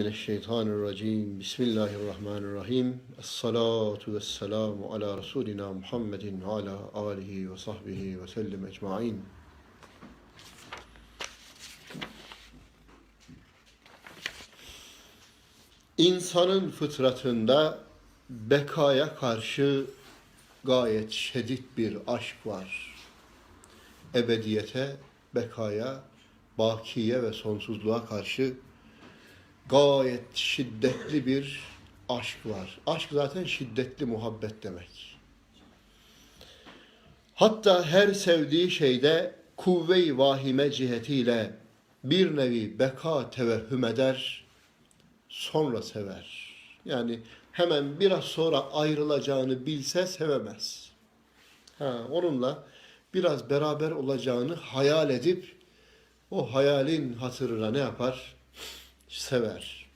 Mineşşeytanirracim. Bismillahirrahmanirrahim. Es-salatu vesselamu ala Resulina Muhammedin ve ala alihi ve sahbihi ve sellem ecmain. İnsanın fıtratında bekaya karşı gayet şiddet bir aşk var. Ebediyete, bekaya, bakiye ve sonsuzluğa karşı gayet şiddetli bir aşk var. Aşk zaten şiddetli muhabbet demek. Hatta her sevdiği şeyde kuvve-i vahime cihetiyle bir nevi beka tevehhüm eder, sonra sever. Yani hemen biraz sonra ayrılacağını bilse sevemez. Ha, onunla biraz beraber olacağını hayal edip o hayalin hatırına ne yapar? Sever.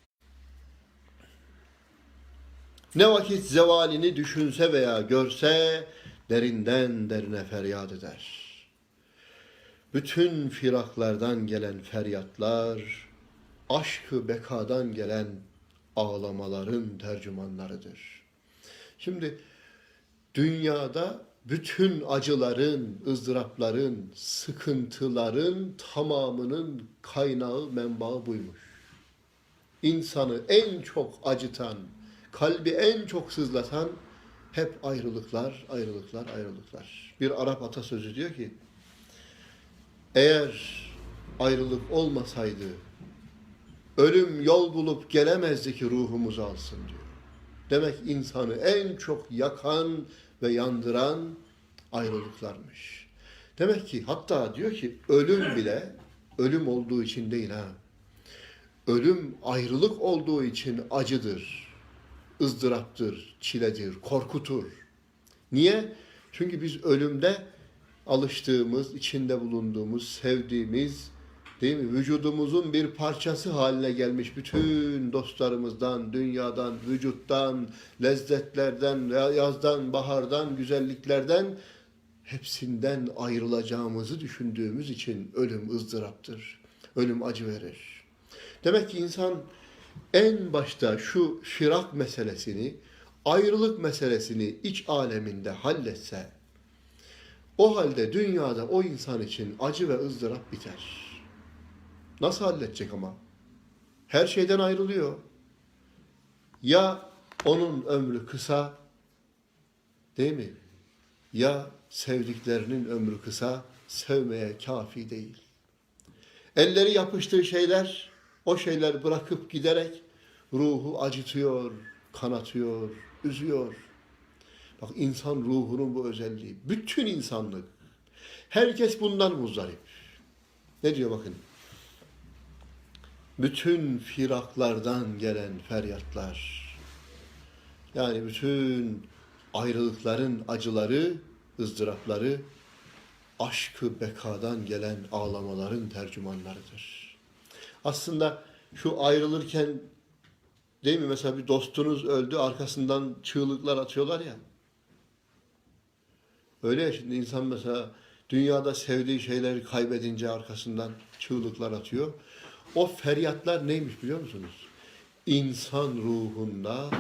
Ne vakit zevalini düşünse veya görse derinden derine feryat eder. Bütün firaklardan gelen feryatlar, aşkı bekadan gelen ağlamaların tercümanlarıdır. Şimdi dünyada bütün acıların, ızdırapların, sıkıntıların tamamının kaynağı, menbaı buymuş. İnsanı en çok acıtan, kalbi en çok sızlatan hep ayrılıklar, ayrılıklar, ayrılıklar. Bir Arap atasözü diyor ki, eğer ayrılık olmasaydı, ölüm yol bulup gelemezdi ki ruhumuzu alsın diyor. Demek insanı en çok yakan ve yandıran ayrılıklarmış. Demek ki hatta diyor ki ölüm bile ölüm olduğu için değil ha. Ölüm ayrılık olduğu için acıdır, ızdıraptır, çiledir, korkutur. Niye? Çünkü biz ölümde alıştığımız, içinde bulunduğumuz, sevdiğimiz, değil mi? Vücudumuzun bir parçası haline gelmiş bütün dostlarımızdan, dünyadan, vücuttan, lezzetlerden, yazdan, bahardan, güzelliklerden hepsinden ayrılacağımızı düşündüğümüz için ölüm ızdıraptır. Ölüm acı verir. Demek ki insan en başta şu firak meselesini, ayrılık meselesini iç aleminde halletse, o halde dünyada o insan için acı ve ızdırap biter. Nasıl halledecek ama? Her şeyden ayrılıyor. Ya onun ömrü kısa, değil mi? Ya sevdiklerinin ömrü kısa, sevmeye kafi değil. Elleri yapıştığı şeyler, o şeyler bırakıp giderek ruhu acıtıyor, kanatıyor, üzüyor. Bak insan ruhunun bu özelliği. Bütün insanlık. Herkes bundan muzdarip. Ne diyor bakın. Bütün firaklardan gelen feryatlar. Yani bütün ayrılıkların acıları, ızdırapları, aşkı bekadan gelen ağlamaların tercümanlarıdır. Aslında şu ayrılırken değil mi mesela bir dostunuz öldü arkasından çığlıklar atıyorlar ya. Öyle ya şimdi insan mesela dünyada sevdiği şeyleri kaybedince arkasından çığlıklar atıyor. O feryatlar neymiş biliyor musunuz? İnsan ruhunda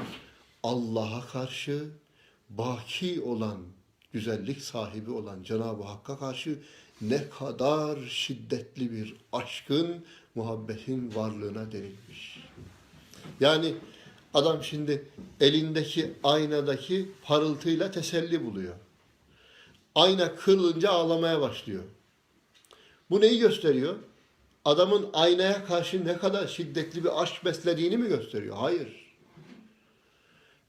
Allah'a karşı baki olan, güzellik sahibi olan Cenab-ı Hakk'a karşı ne kadar şiddetli bir aşkın, muhabbetin varlığına denilmiş. Yani adam şimdi elindeki aynadaki parıltıyla teselli buluyor. Ayna kırılınca ağlamaya başlıyor. Bu neyi gösteriyor? Adamın aynaya karşı ne kadar şiddetli bir aşk beslediğini mi gösteriyor? Hayır.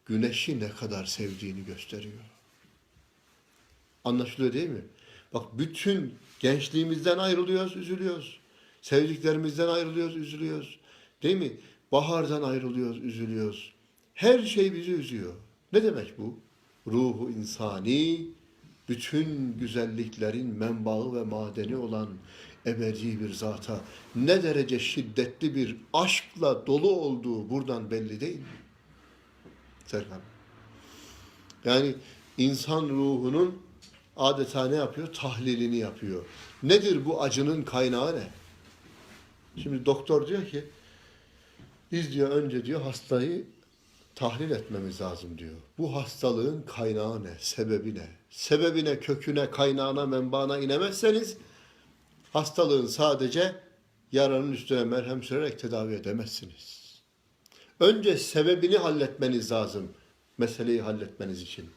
Güneşi ne kadar sevdiğini gösteriyor. Anlaşılıyor değil mi? Bak bütün gençliğimizden ayrılıyoruz, üzülüyoruz. Sevdiklerimizden ayrılıyoruz, üzülüyoruz. Değil mi? Bahardan ayrılıyoruz, üzülüyoruz. Her şey bizi üzüyor. Ne demek bu? Ruhu insani, bütün güzelliklerin menbaı ve madeni olan ebedi bir zata ne derece şiddetli bir aşkla dolu olduğu buradan belli değil mi? Serkan. Yani insan ruhunun adeta ne yapıyor? Tahlilini yapıyor. Nedir bu acının kaynağı ne? Şimdi doktor diyor ki Biz diyor önce diyor hastayı tahlil etmemiz lazım diyor. Bu hastalığın kaynağı ne? Sebebi ne? Sebebine, köküne, kaynağına, menbaına inemezseniz hastalığın sadece yaranın üstüne merhem sürerek tedavi edemezsiniz. Önce sebebini halletmeniz lazım. Meseleyi halletmeniz için.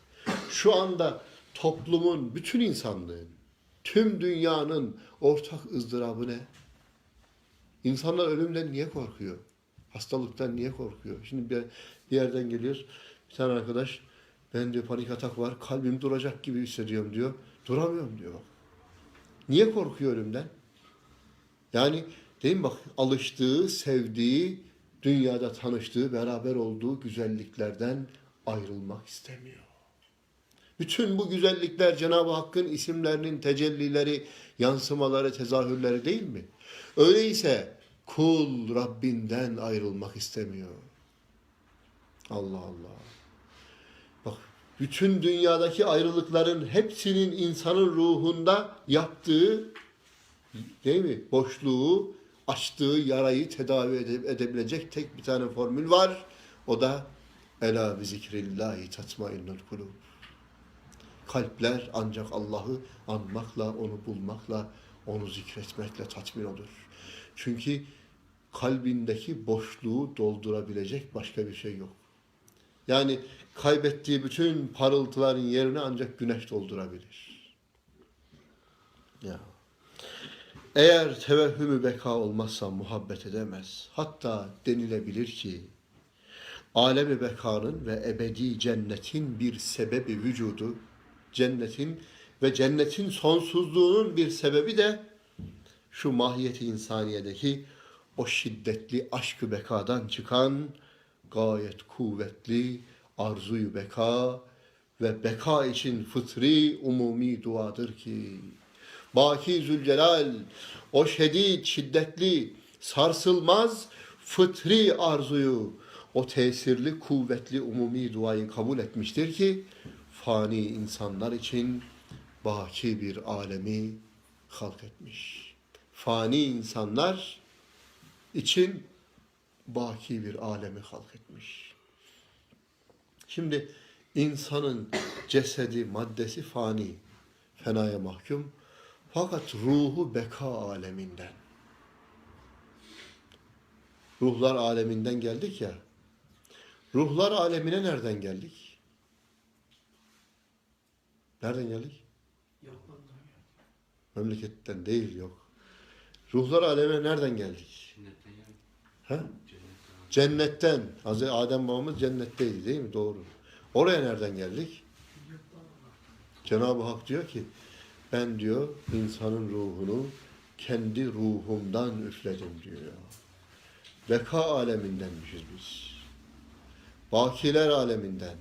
Şu anda toplumun, bütün insanlığın, tüm dünyanın ortak ızdırabı ne? İnsanlar ölümden niye korkuyor? Hastalıktan niye korkuyor? Şimdi bir, bir yerden geliyoruz. Bir tane arkadaş ben diyor panik atak var. Kalbim duracak gibi hissediyorum diyor. Duramıyorum diyor. Niye korkuyor ölümden? Yani değil mi bak alıştığı, sevdiği, dünyada tanıştığı, beraber olduğu güzelliklerden ayrılmak istemiyor. Bütün bu güzellikler Cenab-ı Hakk'ın isimlerinin tecellileri, yansımaları, tezahürleri değil mi? Öyleyse kul Rabbinden ayrılmak istemiyor. Allah Allah. Bak bütün dünyadaki ayrılıkların hepsinin insanın ruhunda yaptığı değil mi? Boşluğu, açtığı yarayı tedavi ede- edebilecek tek bir tane formül var. O da Ela bi zikrillahi tatmainnul kulub. Kalpler ancak Allah'ı anmakla, onu bulmakla, onu zikretmekle tatmin olur. Çünkü kalbindeki boşluğu doldurabilecek başka bir şey yok. Yani kaybettiği bütün parıltıların yerini ancak güneş doldurabilir. Ya. Eğer tevehhümü beka olmazsa muhabbet edemez. Hatta denilebilir ki alemi bekanın ve ebedi cennetin bir sebebi vücudu, cennetin ve cennetin sonsuzluğunun bir sebebi de şu mahiyeti insaniyedeki o şiddetli aşkı bekadan çıkan gayet kuvvetli arzuyu beka ve beka için fıtri umumi duadır ki Baki Zülcelal o şiddet, şiddetli, sarsılmaz fıtri arzuyu, o tesirli, kuvvetli umumi duayı kabul etmiştir ki fani insanlar için baki bir alemi halk etmiş. Fani insanlar için baki bir alemi halk etmiş. Şimdi insanın cesedi, maddesi fani, fenaya mahkum. Fakat ruhu beka aleminden. Ruhlar aleminden geldik ya. Ruhlar alemine nereden geldik? Nereden geldik? Memleketten değil yok. Ruhlar alemine nereden geldik? Cennetten. Ha? Cennetten. Hazreti Adem babamız cennetteydi değil mi? Doğru. Oraya nereden geldik? Cenab-ı Hak diyor ki ben diyor insanın ruhunu kendi ruhumdan üfledim diyor. Beka alemindenmişiz biz. Bakiler aleminden.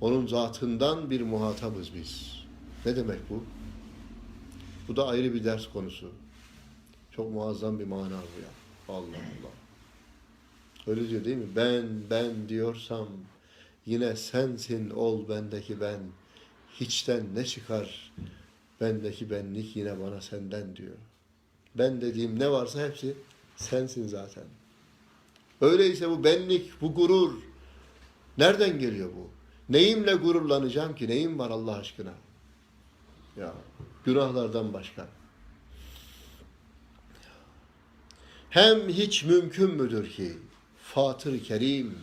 Onun zatından bir muhatabız biz. Ne demek bu? Bu da ayrı bir ders konusu. Çok muazzam bir mana bu ya. Allah Allah. Öyle diyor değil mi? Ben, ben diyorsam yine sensin ol bendeki ben. Hiçten ne çıkar bendeki benlik yine bana senden diyor. Ben dediğim ne varsa hepsi sensin zaten. Öyleyse bu benlik, bu gurur nereden geliyor bu? Neyimle gururlanacağım ki? Neyim var Allah aşkına? Ya günahlardan başka. Hem hiç mümkün müdür ki? Fatır Kerim,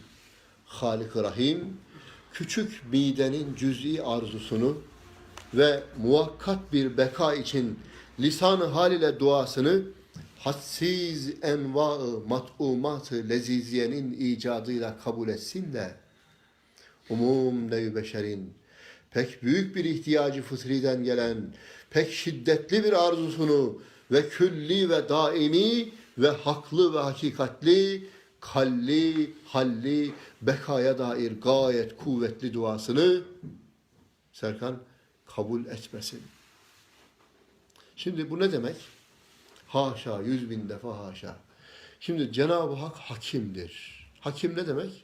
halik Rahim küçük midenin cüz'i arzusunu ve muhakkat bir beka için lisan-ı hal ile duasını hadsiz enva-ı mat'umat-ı leziziyenin icadıyla kabul etsin de umum nev beşerin pek büyük bir ihtiyacı fıtriden gelen pek şiddetli bir arzusunu ve külli ve daimi ve haklı ve hakikatli kalli, halli, bekaya dair gayet kuvvetli duasını Serkan kabul etmesin. Şimdi bu ne demek? Haşa, yüz bin defa haşa. Şimdi Cenab-ı Hak hakimdir. Hakim ne demek?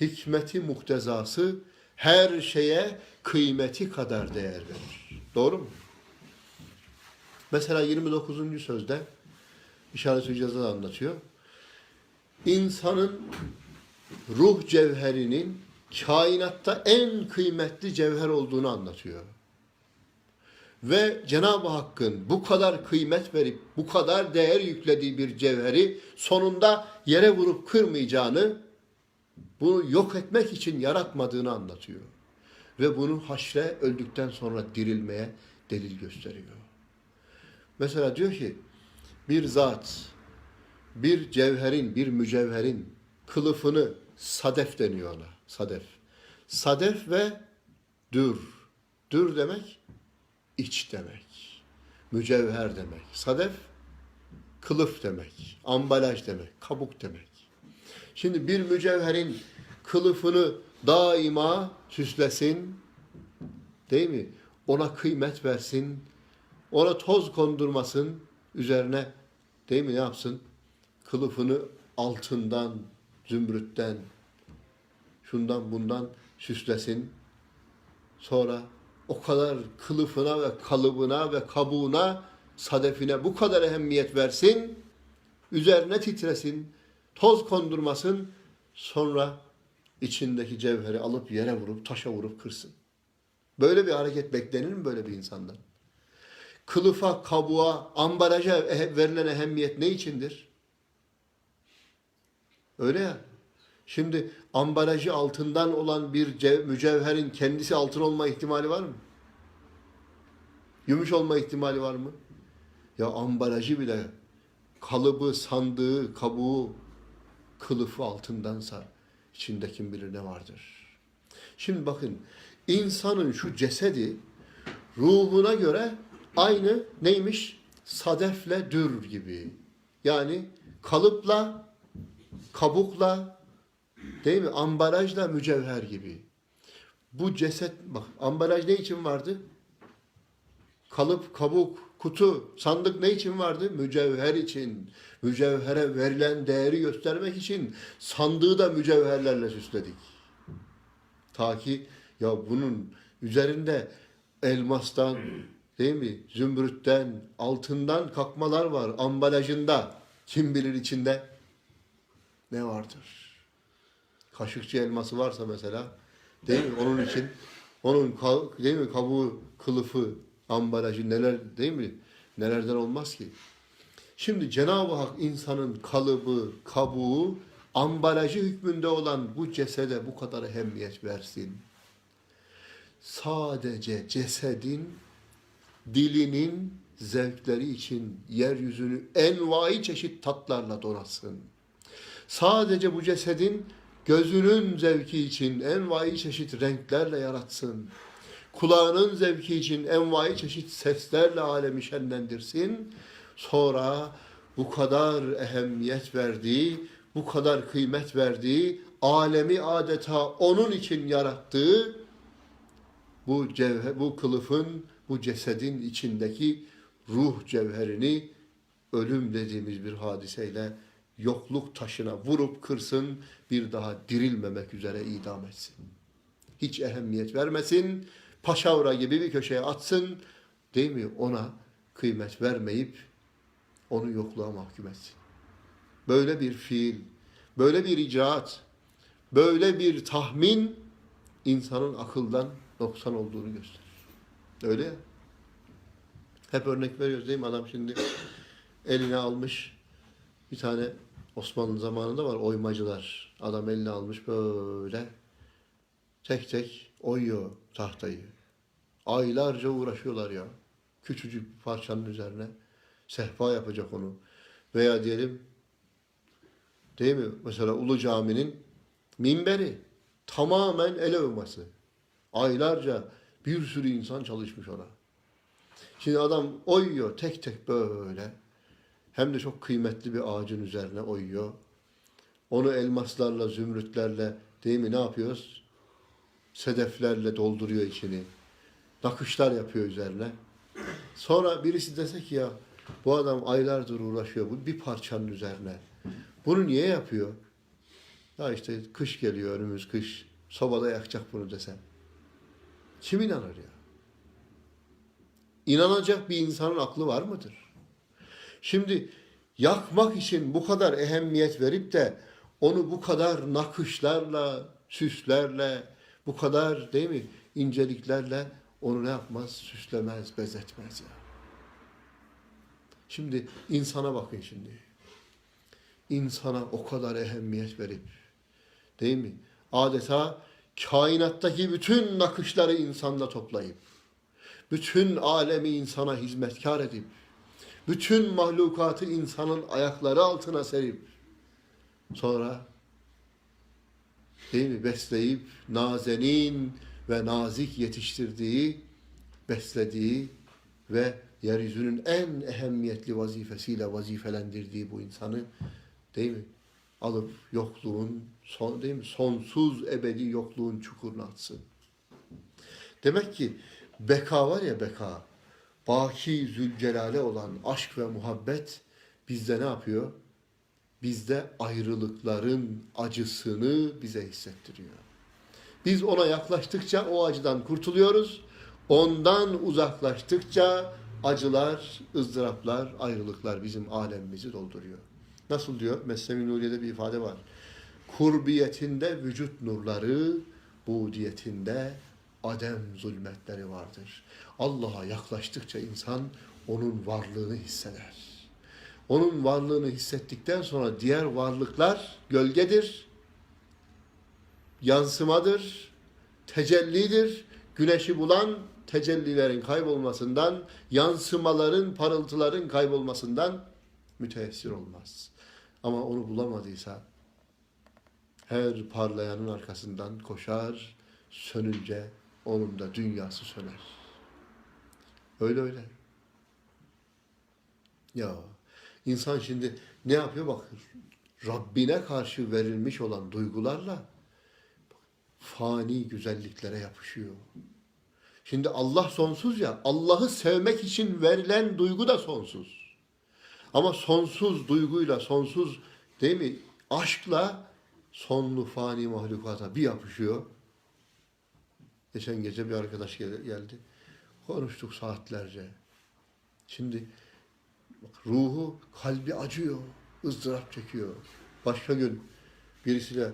Hikmeti muktezası her şeye kıymeti kadar değer verir. Doğru mu? Mesela 29. sözde işaret-i cezada anlatıyor. insanın ruh cevherinin kainatta en kıymetli cevher olduğunu anlatıyor. Ve Cenab-ı Hakk'ın bu kadar kıymet verip bu kadar değer yüklediği bir cevheri sonunda yere vurup kırmayacağını, bunu yok etmek için yaratmadığını anlatıyor. Ve bunu haşre öldükten sonra dirilmeye delil gösteriyor. Mesela diyor ki bir zat bir cevherin, bir mücevherin kılıfını sadef deniyor ona. Sadef. Sadef ve dür. Dür demek iç demek. Mücevher demek. Sadef kılıf demek. Ambalaj demek. Kabuk demek. Şimdi bir mücevherin kılıfını daima süslesin. Değil mi? Ona kıymet versin. Ona toz kondurmasın. Üzerine değil mi ne yapsın? Kılıfını altından, zümrütten, şundan bundan süslesin. Sonra o kadar kılıfına ve kalıbına ve kabuğuna, sadefine bu kadar ehemmiyet versin. Üzerine titresin, toz kondurmasın. Sonra içindeki cevheri alıp yere vurup, taşa vurup kırsın. Böyle bir hareket beklenir mi böyle bir insandan? Kılıfa, kabuğa, ambalaja ehe- verilen ehemmiyet ne içindir? Öyle ya. Şimdi ambalajı altından olan bir cev- mücevherin kendisi altın olma ihtimali var mı? Gümüş olma ihtimali var mı? Ya ambalajı bile kalıbı, sandığı, kabuğu, kılıfı altındansa içinde kim bilir ne vardır. Şimdi bakın insanın şu cesedi ruhuna göre aynı neymiş? Sadefle dür gibi. Yani kalıpla, kabukla, değil mi? Ambalajla mücevher gibi. Bu ceset, bak ambalaj ne için vardı? Kalıp, kabuk, kutu, sandık ne için vardı? Mücevher için. Mücevhere verilen değeri göstermek için sandığı da mücevherlerle süsledik. Ta ki ya bunun üzerinde elmastan, değil mi? Zümrütten, altından kakmalar var ambalajında. Kim bilir içinde ne vardır? Kaşıkçı elması varsa mesela, değil mi? Onun için onun değil mi kabuğu, kılıfı, ambalajı neler değil mi? Nelerden olmaz ki? Şimdi Cenab-ı Hak insanın kalıbı, kabuğu, ambalajı hükmünde olan bu cesede bu kadar ehemmiyet versin. Sadece cesedin, dilinin zevkleri için yeryüzünü envai çeşit tatlarla donasın. Sadece bu cesedin gözünün zevki için envai çeşit renklerle yaratsın. Kulağının zevki için envai çeşit seslerle alemi şenlendirsin. Sonra bu kadar ehemmiyet verdiği, bu kadar kıymet verdiği, alemi adeta onun için yarattığı bu cevher, bu kılıfın, bu cesedin içindeki ruh cevherini ölüm dediğimiz bir hadiseyle yokluk taşına vurup kırsın, bir daha dirilmemek üzere idam etsin. Hiç ehemmiyet vermesin, paşavra gibi bir köşeye atsın, değil mi? Ona kıymet vermeyip onu yokluğa mahkum etsin. Böyle bir fiil, böyle bir icraat, böyle bir tahmin insanın akıldan noksan olduğunu gösterir. Öyle ya. Hep örnek veriyoruz değil mi? Adam şimdi eline almış bir tane Osmanlı zamanında var oymacılar. Adam eline almış böyle tek tek oyuyor tahtayı. Aylarca uğraşıyorlar ya. Küçücük bir parçanın üzerine sehpa yapacak onu. Veya diyelim değil mi? Mesela Ulu Cami'nin minberi tamamen ele oyması. Aylarca bir sürü insan çalışmış ona. Şimdi adam oyuyor tek tek böyle. Hem de çok kıymetli bir ağacın üzerine oyuyor. Onu elmaslarla, zümrütlerle değil mi ne yapıyoruz? Sedeflerle dolduruyor içini. Nakışlar yapıyor üzerine. Sonra birisi dese ki ya bu adam aylardır uğraşıyor bu bir parçanın üzerine. Bunu niye yapıyor? Ya işte kış geliyor önümüz kış. Sobada yakacak bunu desem. Kim inanır ya? İnanacak bir insanın aklı var mıdır? Şimdi yakmak için bu kadar ehemmiyet verip de onu bu kadar nakışlarla, süslerle, bu kadar değil mi inceliklerle onu ne yapmaz? Süslemez, bezetmez ya. Şimdi insana bakın şimdi. İnsana o kadar ehemmiyet verip değil mi? Adeta kainattaki bütün nakışları insanda toplayıp bütün alemi insana hizmetkar edip bütün mahlukatı insanın ayakları altına serip sonra değil mi besleyip nazenin ve nazik yetiştirdiği, beslediği ve yeryüzünün en ehemmiyetli vazifesiyle vazifelendirdiği bu insanı değil mi? Alıp yokluğun, son, değil mi? Sonsuz ebedi yokluğun çukuruna atsın. Demek ki beka var ya beka, baki zülcelale olan aşk ve muhabbet bizde ne yapıyor? Bizde ayrılıkların acısını bize hissettiriyor. Biz ona yaklaştıkça o acıdan kurtuluyoruz. Ondan uzaklaştıkça acılar, ızdıraplar, ayrılıklar bizim alemimizi dolduruyor. Nasıl diyor? Mesnevi Nuriye'de bir ifade var. Kurbiyetinde vücut nurları, budiyetinde adem zulmetleri vardır. Allah'a yaklaştıkça insan onun varlığını hisseder. Onun varlığını hissettikten sonra diğer varlıklar gölgedir, yansımadır, tecellidir. Güneşi bulan tecellilerin kaybolmasından, yansımaların, parıltıların kaybolmasından müteessir olmaz. Ama onu bulamadıysa her parlayanın arkasından koşar, sönünce onun da dünyası söner. Öyle öyle. Ya insan şimdi ne yapıyor bak Rabbine karşı verilmiş olan duygularla fani güzelliklere yapışıyor. Şimdi Allah sonsuz ya, Allah'ı sevmek için verilen duygu da sonsuz. Ama sonsuz duyguyla, sonsuz değil mi? Aşkla sonlu fani mahlukata bir yapışıyor. Geçen gece bir arkadaş gel- geldi. Konuştuk saatlerce. Şimdi bak, ruhu, kalbi acıyor, ızdırap çekiyor. Başka gün birisiyle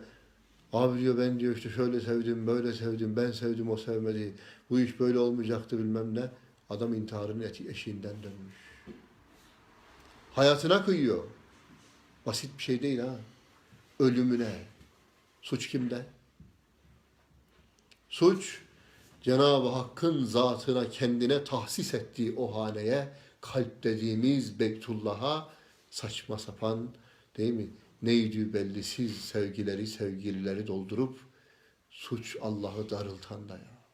abi diyor ben diyor işte şöyle sevdim, böyle sevdim, ben sevdim o sevmedi. Bu iş böyle olmayacaktı bilmem ne. Adam intiharın eşiğinden dönmüş. Hayatına kıyıyor. Basit bir şey değil ha. Ölümüne. Suç kimde? Suç Cenab-ı Hakk'ın zatına kendine tahsis ettiği o haneye kalp dediğimiz Beytullah'a saçma sapan değil mi? Neydi bellisiz sevgileri sevgilileri doldurup suç Allah'ı darıltan da ya.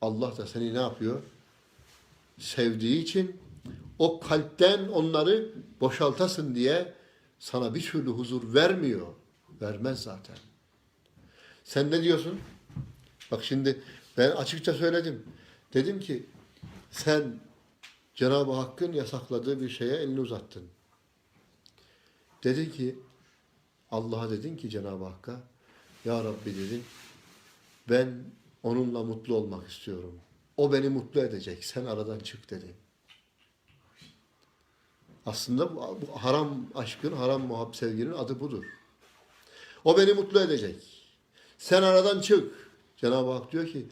Allah da seni ne yapıyor? Sevdiği için o kalpten onları boşaltasın diye sana bir türlü huzur vermiyor. Vermez zaten. Sen ne diyorsun? Bak şimdi ben açıkça söyledim. Dedim ki sen Cenab-ı Hakk'ın yasakladığı bir şeye elini uzattın. Dedi ki Allah'a dedin ki Cenab-ı Hakk'a Ya Rabbi dedin ben onunla mutlu olmak istiyorum. O beni mutlu edecek. Sen aradan çık dedin. Aslında bu, haram aşkın, haram muhabbet sevginin adı budur. O beni mutlu edecek. Sen aradan çık. Cenab-ı Hak diyor ki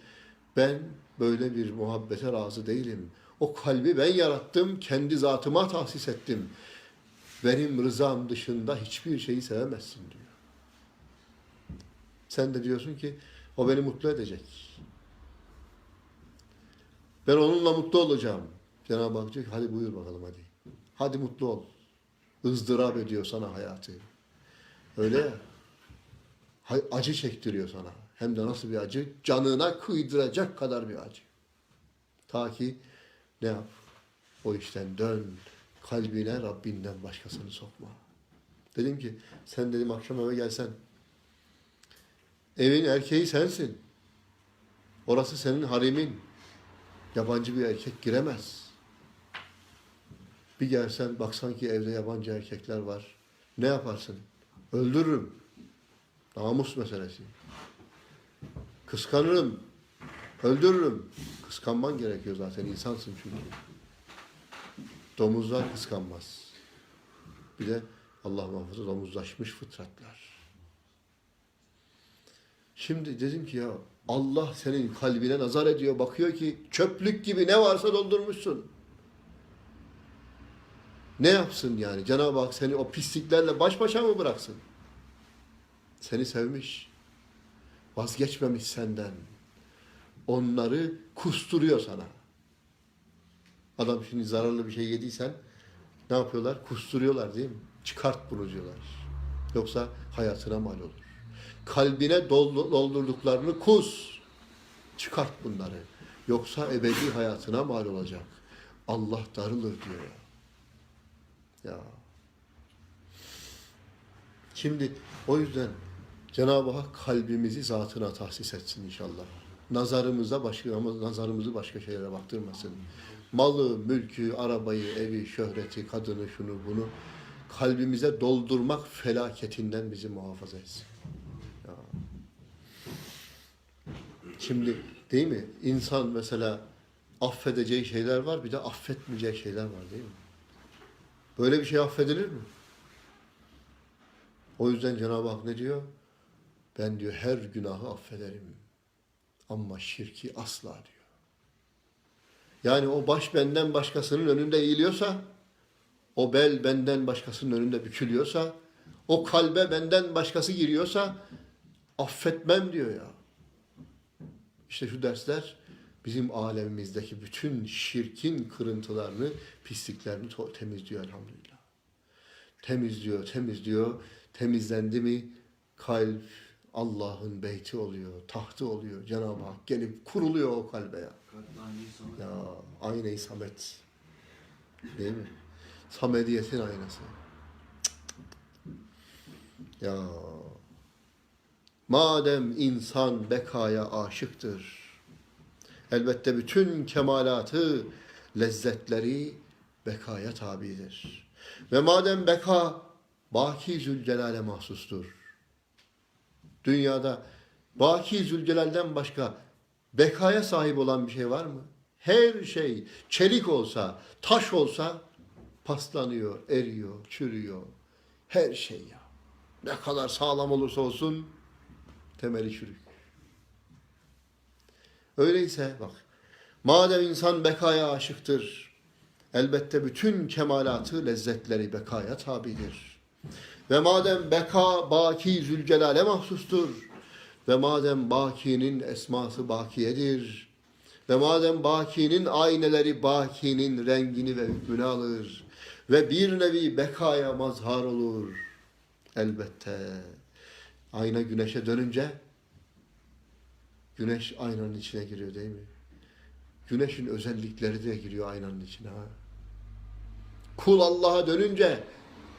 ben böyle bir muhabbete razı değilim. O kalbi ben yarattım, kendi zatıma tahsis ettim. Benim rızam dışında hiçbir şeyi sevemezsin diyor. Sen de diyorsun ki o beni mutlu edecek. Ben onunla mutlu olacağım. Cenab-ı Hak diyor ki hadi buyur bakalım hadi. Hadi mutlu ol. ızdırap ediyor sana hayatı. Öyle ya. Acı çektiriyor sana. Hem de nasıl bir acı? Canına kıydıracak kadar bir acı. Ta ki ne yap? O işten dön. Kalbine Rabbinden başkasını sokma. Dedim ki sen dedim akşam eve gelsen evin erkeği sensin. Orası senin harimin. Yabancı bir erkek giremez. Bir gelsen baksan ki evde yabancı erkekler var. Ne yaparsın? Öldürürüm. Namus meselesi. Kıskanırım. Öldürürüm. Kıskanman gerekiyor zaten. insansın çünkü. Domuzlar kıskanmaz. Bir de Allah muhafaza domuzlaşmış fıtratlar. Şimdi dedim ki ya Allah senin kalbine nazar ediyor. Bakıyor ki çöplük gibi ne varsa doldurmuşsun. Ne yapsın yani? Cenab-ı Hak seni o pisliklerle baş başa mı bıraksın? Seni sevmiş. Vazgeçmemiş senden. Onları kusturuyor sana. Adam şimdi zararlı bir şey yediysen ne yapıyorlar? Kusturuyorlar değil mi? Çıkart bunu diyorlar. Yoksa hayatına mal olur. Kalbine doldu- doldurduklarını kus. Çıkart bunları. Yoksa ebedi hayatına mal olacak. Allah darılır diyor ya. Şimdi o yüzden Cenab-ı Hak kalbimizi zatına tahsis etsin inşallah. Nazarımıza başka nazarımızı başka şeylere baktırmasın. Malı, mülkü, arabayı, evi, şöhreti, kadını, şunu, bunu kalbimize doldurmak felaketinden bizi muhafaza etsin. Ya. Şimdi değil mi? İnsan mesela affedeceği şeyler var, bir de affetmeyeceği şeyler var değil mi? Böyle bir şey affedilir mi? O yüzden Cenab-ı Hak ne diyor? Ben diyor her günahı affederim. Ama şirki asla diyor. Yani o baş benden başkasının önünde eğiliyorsa, o bel benden başkasının önünde bükülüyorsa, o kalbe benden başkası giriyorsa affetmem diyor ya. İşte şu dersler bizim alemimizdeki bütün şirkin kırıntılarını, pisliklerini temizliyor elhamdülillah. Temizliyor, temizliyor. Temizlendi mi kalp Allah'ın beyti oluyor, tahtı oluyor. Cenab-ı Hak gelip kuruluyor o kalbe ya. Ya ayne-i samet. Değil mi? Samediyetin aynası. Ya madem insan bekaya aşıktır, elbette bütün kemalatı, lezzetleri bekaya tabidir. Ve madem beka Baki Zülcelal'e mahsustur. Dünyada Baki Zülcelal'den başka bekaya sahip olan bir şey var mı? Her şey çelik olsa, taş olsa paslanıyor, eriyor, çürüyor. Her şey ya. Ne kadar sağlam olursa olsun temeli çürük. Öyleyse bak, madem insan bekaya aşıktır, elbette bütün kemalatı, lezzetleri bekaya tabidir. Ve madem beka baki zülcelale mahsustur, ve madem bakinin esması bakiyedir, ve madem bakinin ayneleri bakinin rengini ve hükmünü alır, ve bir nevi bekaya mazhar olur, elbette ayna güneşe dönünce, güneş aynanın içine giriyor değil mi? Güneşin özellikleri de giriyor aynanın içine ha. Kul Allah'a dönünce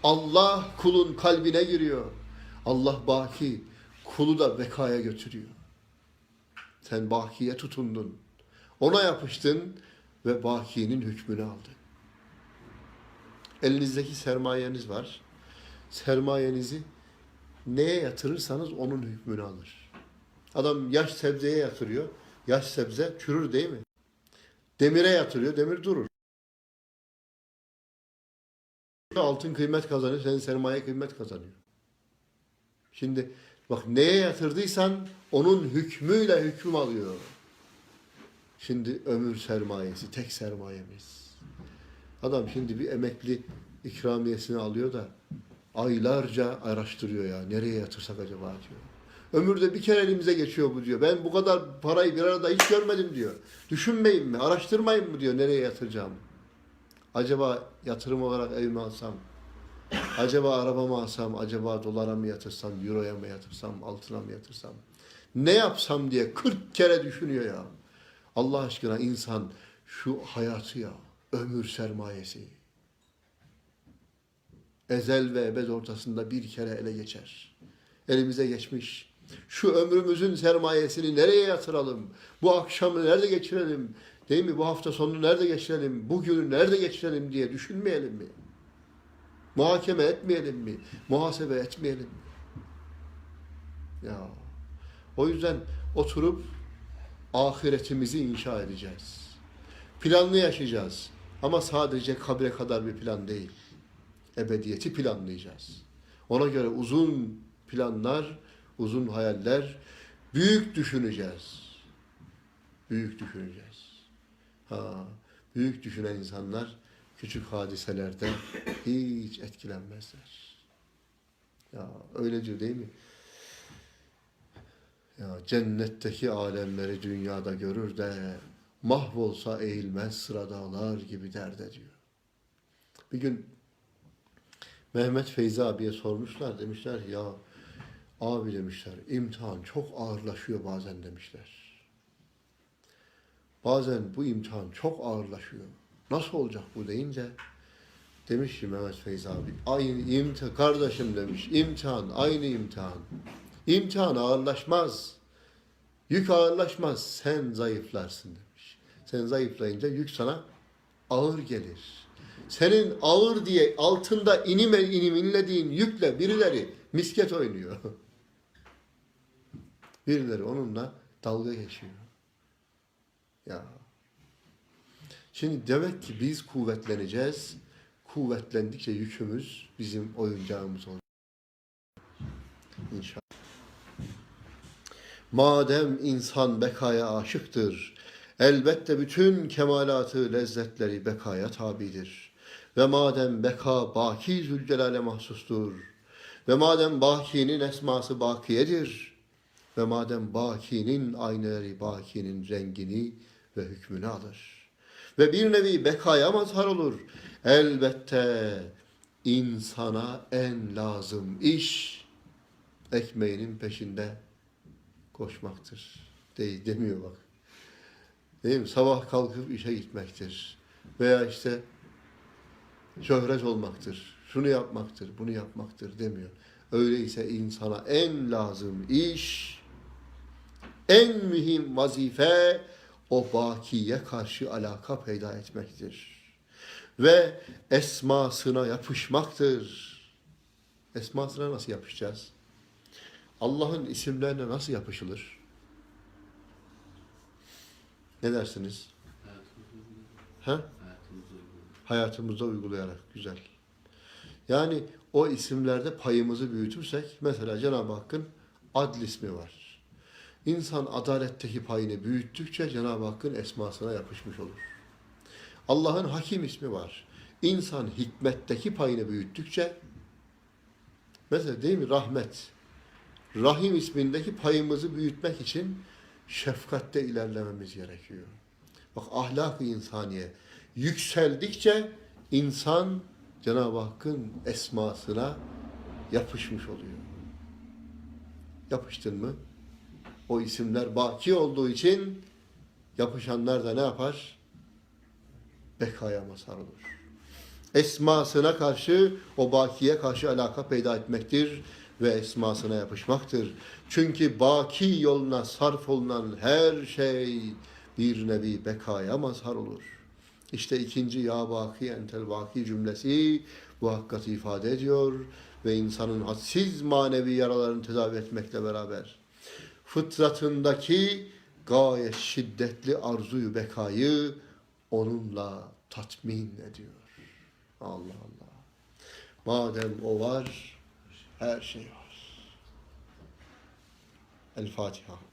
Allah kulun kalbine giriyor. Allah baki, kulu da bekaya götürüyor. Sen bakiye tutundun. Ona yapıştın ve bakinin hükmünü aldın. Elinizdeki sermayeniz var. Sermayenizi neye yatırırsanız onun hükmünü alır. Adam yaş sebzeye yatırıyor. Yaş sebze çürür değil mi? Demire yatırıyor, demir durur. Altın kıymet kazanıyor, senin sermaye kıymet kazanıyor. Şimdi bak neye yatırdıysan onun hükmüyle hüküm alıyor. Şimdi ömür sermayesi, tek sermayemiz. Adam şimdi bir emekli ikramiyesini alıyor da aylarca araştırıyor ya. Nereye yatırsak acaba diyor. Ömürde bir kere elimize geçiyor bu diyor. Ben bu kadar parayı bir arada hiç görmedim diyor. Düşünmeyin mi, araştırmayın mı diyor nereye yatıracağım. Acaba yatırım olarak ev mi alsam? Acaba araba mı alsam? Acaba dolara mı yatırsam? Euroya mı yatırsam? Altına mı yatırsam? Ne yapsam diye 40 kere düşünüyor ya. Allah aşkına insan şu hayatı ya. Ömür sermayesi. Ezel ve ebed ortasında bir kere ele geçer. Elimize geçmiş. Şu ömrümüzün sermayesini nereye yatıralım? Bu akşamı nerede geçirelim? Değil mi? Bu hafta sonunu nerede geçirelim? Bu günü nerede geçirelim diye düşünmeyelim mi? Muhakeme etmeyelim mi? Muhasebe etmeyelim mi? Ya. O yüzden oturup ahiretimizi inşa edeceğiz. Planlı yaşayacağız. Ama sadece kabre kadar bir plan değil. Ebediyeti planlayacağız. Ona göre uzun planlar, uzun hayaller, büyük düşüneceğiz. Büyük düşüneceğiz. Ha, büyük düşünen insanlar küçük hadiselerde hiç etkilenmezler. Ya öyle diyor değil mi? Ya cennetteki alemleri dünyada görür de mahvolsa eğilmez sıradağlar gibi derde diyor. Bir gün Mehmet Feyzi abiye sormuşlar demişler ya abi demişler imtihan çok ağırlaşıyor bazen demişler. Bazen bu imtihan çok ağırlaşıyor. Nasıl olacak bu deyince demiş ki Mehmet Feyzi abi aynı imtihan kardeşim demiş imtihan aynı imtihan. İmtihan ağırlaşmaz. Yük ağırlaşmaz. Sen zayıflarsın demiş. Sen zayıflayınca yük sana ağır gelir. Senin ağır diye altında inim inim inlediğin yükle birileri misket oynuyor. Birileri onunla dalga geçiyor. Ya. Şimdi demek ki biz kuvvetleneceğiz. Kuvvetlendikçe yükümüz bizim oyuncağımız olacak. İnşallah. Madem insan bekaya aşıktır, elbette bütün kemalatı, lezzetleri bekaya tabidir. Ve madem beka baki zülcelale mahsustur, ve madem bakinin esması bakiyedir, ve madem bakinin ayneleri bakinin rengini ve hükmünü alır. Ve bir nevi bekaya mazhar olur. Elbette insana en lazım iş ekmeğinin peşinde koşmaktır. Değil, demiyor bak. Değil mi? Sabah kalkıp işe gitmektir. Veya işte şöhret olmaktır. Şunu yapmaktır, bunu yapmaktır demiyor. Öyleyse insana en lazım iş, en mühim vazife o bakiye karşı alaka peyda etmektir. Ve esmasına yapışmaktır. Esmasına nasıl yapışacağız? Allah'ın isimlerine nasıl yapışılır? Ne dersiniz? Ha? Hayatımızda uygulayarak güzel. Yani o isimlerde payımızı büyütürsek mesela Cenab-ı Hakk'ın adl ismi var. İnsan adaletteki payını büyüttükçe Cenab-ı Hakk'ın esmasına yapışmış olur. Allah'ın hakim ismi var. İnsan hikmetteki payını büyüttükçe mesela değil mi rahmet Rahim ismindeki payımızı büyütmek için şefkatte ilerlememiz gerekiyor. Bak ahlak-ı insaniye yükseldikçe insan Cenab-ı Hakk'ın esmasına yapışmış oluyor. Yapıştın mı? O isimler baki olduğu için yapışanlar da ne yapar? Bekaya mazhar olur. Esmasına karşı, o bakiye karşı alaka peyda etmektir ve esmasına yapışmaktır. Çünkü baki yoluna sarf olunan her şey bir nevi bekaya mazhar olur. İşte ikinci ya baki entel baki cümlesi bu hakikati ifade ediyor ve insanın hadsiz manevi yaralarını tedavi etmekle beraber fıtratındaki gayet şiddetli arzuyu bekayı onunla tatmin ediyor. Allah Allah. Madem o var, her şey var. El Fatiha.